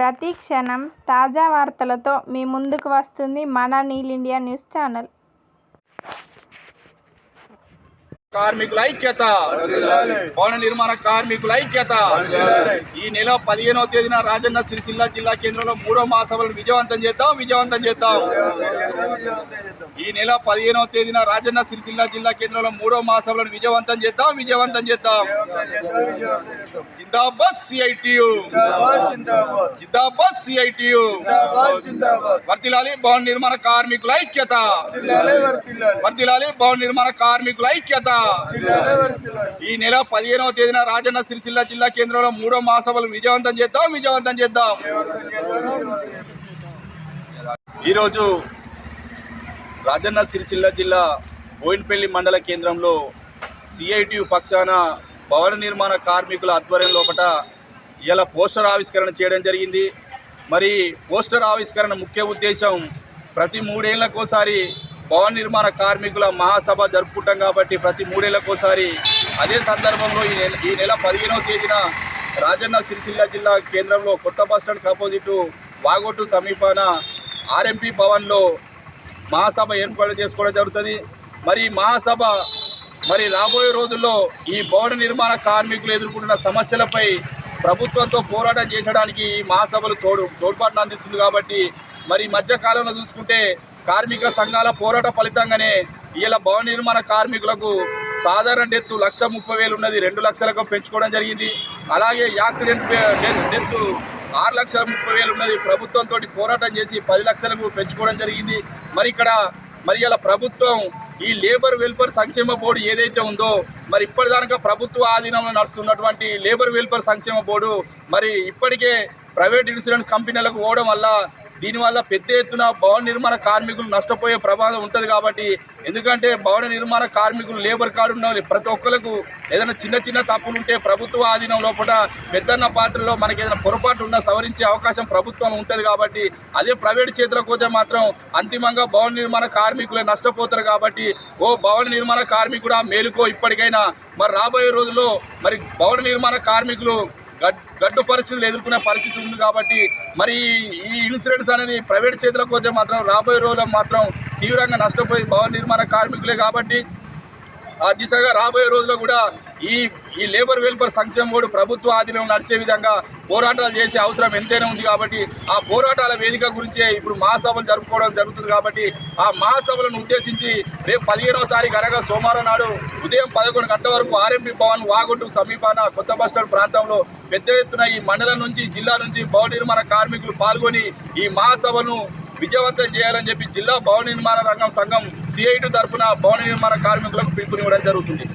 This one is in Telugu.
ప్రతి క్షణం తాజా వార్తలతో మీ ముందుకు వస్తుంది మన నీల్ ఇండియా న్యూస్ ఛానల్. కార్మికుల ఐక్యత. భవన నిర్మాణ కార్మికుల ఐక్యత. ఈ నెల పదిహేనవ తేదీన రాజన్న సిరిసిల్ల జిల్లా కేంద్రంలో మూడో మహాసభలను విజయవంతం చేద్దాం విజయవంతం చేద్దాం. ఈ నెల పదిహేనవ తేదీన రాజన్న సిరిసిల్ల జిల్లా కేంద్రంలో మూడో మహాసభలను విజయవంతం చేద్దాం విజయవంతం చేద్దాం. జిందాబాద్ సిఐటియు. జిందాబాద్ సిఐటియు. వర్తిలాలి భవన నిర్మాణ కార్మికుల ఐక్యత. వర్తిలాలి భవన నిర్మాణ కార్మికుల ఐక్యత. ఈ నెల పదిహేనవ తేదీన రాజన్న సిరిసిల్ల జిల్లా కేంద్రంలో మూడో మహాసభలు విజయవంతం చేద్దాం విజయవంతం చేద్దాం. ఈరోజు రాజన్న సిరిసిల్ల జిల్లా బోయిన్పల్లి మండల కేంద్రంలో సిఐటియు పక్షాన భవన నిర్మాణ కార్మికుల ఆధ్వర్యం లోపట ఇలా పోస్టర్ ఆవిష్కరణ చేయడం జరిగింది. మరి పోస్టర్ ఆవిష్కరణ ముఖ్య ఉద్దేశం ప్రతి మూడేళ్ళకోసారి భవన నిర్మాణ కార్మికుల మహాసభ జరుపుకుంటాం కాబట్టి ప్రతి మూడేళ్ళకోసారి అదే సందర్భంలో ఈ నెల ఈ నెల పదిహేనవ తేదీన రాజన్న సిరిసిల్ల జిల్లా కేంద్రంలో కొత్త బస్ స్టాండ్ వాగొట్టు సమీపాన ఆర్ఎంపీ భవన్లో మహాసభ ఏర్పాటు చేసుకోవడం జరుగుతుంది. మరి మహాసభ మరి రాబోయే రోజుల్లో ఈ భవన నిర్మాణ కార్మికులు ఎదుర్కొంటున్న సమస్యలపై ప్రభుత్వంతో పోరాటం చేసడానికి ఈ మహాసభలు తోడు తోడ్పాటును అందిస్తుంది కాబట్టి మరి ఈ చూసుకుంటే కార్మిక సంఘాల పోరాట ఫలితంగానే ఇలా భవన నిర్మాణ కార్మికులకు సాధారణ డెత్ లక్ష ముప్పై వేలు ఉన్నది. రెండు లక్షలకు పెంచుకోవడం జరిగింది. అలాగే యాక్సిడెంట్ డెత్ డెత్ ఆరు లక్షల ముప్పై వేలు ఉన్నది. ప్రభుత్వంతో పోరాటం చేసి పది లక్షలకు పెంచుకోవడం జరిగింది. మరి ఇక్కడ మరి ఇలా ప్రభుత్వం ఈ లేబర్ వెల్ఫేర్ సంక్షేమ బోర్డు ఏదైతే ఉందో మరి ఇప్పటిదాకా ప్రభుత్వ ఆధీనంలో నడుస్తున్నటువంటి లేబర్ వెల్ఫేర్ సంక్షేమ బోర్డు మరి ఇప్పటికే ప్రైవేట్ ఇన్సూరెన్స్ కంపెనీలకు పోవడం వల్ల దీనివల్ల పెద్ద ఎత్తున భవన నిర్మాణ కార్మికులు నష్టపోయే ప్రమాదం ఉంటుంది కాబట్టి ఎందుకంటే భవన నిర్మాణ కార్మికులు లేబర్ కార్డు ఉన్న ప్రతి ఒక్కరికి ఏదైనా చిన్న చిన్న తప్పులు ఉంటే ప్రభుత్వ ఆధీనం లోపల పెద్దన్న పాత్రలో మనకి ఏదైనా పొరపాటు ఉన్నా సవరించే అవకాశం ప్రభుత్వం ఉంటుంది కాబట్టి అదే ప్రైవేట్ చేతులకు పోతే మాత్రం అంతిమంగా భవన నిర్మాణ కార్మికులే నష్టపోతారు కాబట్టి ఓ భవన నిర్మాణ కార్మికుడా మేలుకో ఇప్పటికైనా. మరి రాబోయే రోజుల్లో మరి భవన నిర్మాణ కార్మికులు గడ్డు పరిస్థితులు ఎదుర్కొనే పరిస్థితి ఉంది కాబట్టి మరి ఈ ఇన్సూరెన్స్ అనేది ప్రైవేట్ చేతులకు పోతే మాత్రం రాబోయే రోజుల్లో మాత్రం తీవ్రంగా నష్టపోయి భవన నిర్మాణ కార్మికులే కాబట్టి ఆ దిశగా రాబోయే రోజుల్లో కూడా ఈ ఈ లేబర్ వెల్ఫేర్ సంక్షేమ బోర్డు ప్రభుత్వ ఆధీనం నడిచే విధంగా పోరాటాలు చేసే అవసరం ఎంతైనా ఉంది కాబట్టి ఆ పోరాటాల వేదిక గురించే ఇప్పుడు మహాసభలు జరుపుకోవడం జరుగుతుంది కాబట్టి ఆ మహాసభలను ఉద్దేశించి రేపు పదిహేనవ తారీఖు అనగా సోమవారం నాడు ఉదయం పదకొండు గంటల వరకు ఆర్ఎంపీ భవన్ వాగొట్టు సమీపాన కొత్త బస్టాండ్ ప్రాంతంలో పెద్ద ఎత్తున ఈ మండలం నుంచి జిల్లా నుంచి భవన నిర్మాణ కార్మికులు పాల్గొని ఈ మహాసభను విజయవంతం చేయాలని చెప్పి జిల్లా భవన నిర్మాణ రంగం సంఘం సిఐటి తరఫున భవన నిర్మాణ కార్మికులకు పిలుపునివ్వడం జరుగుతుంది.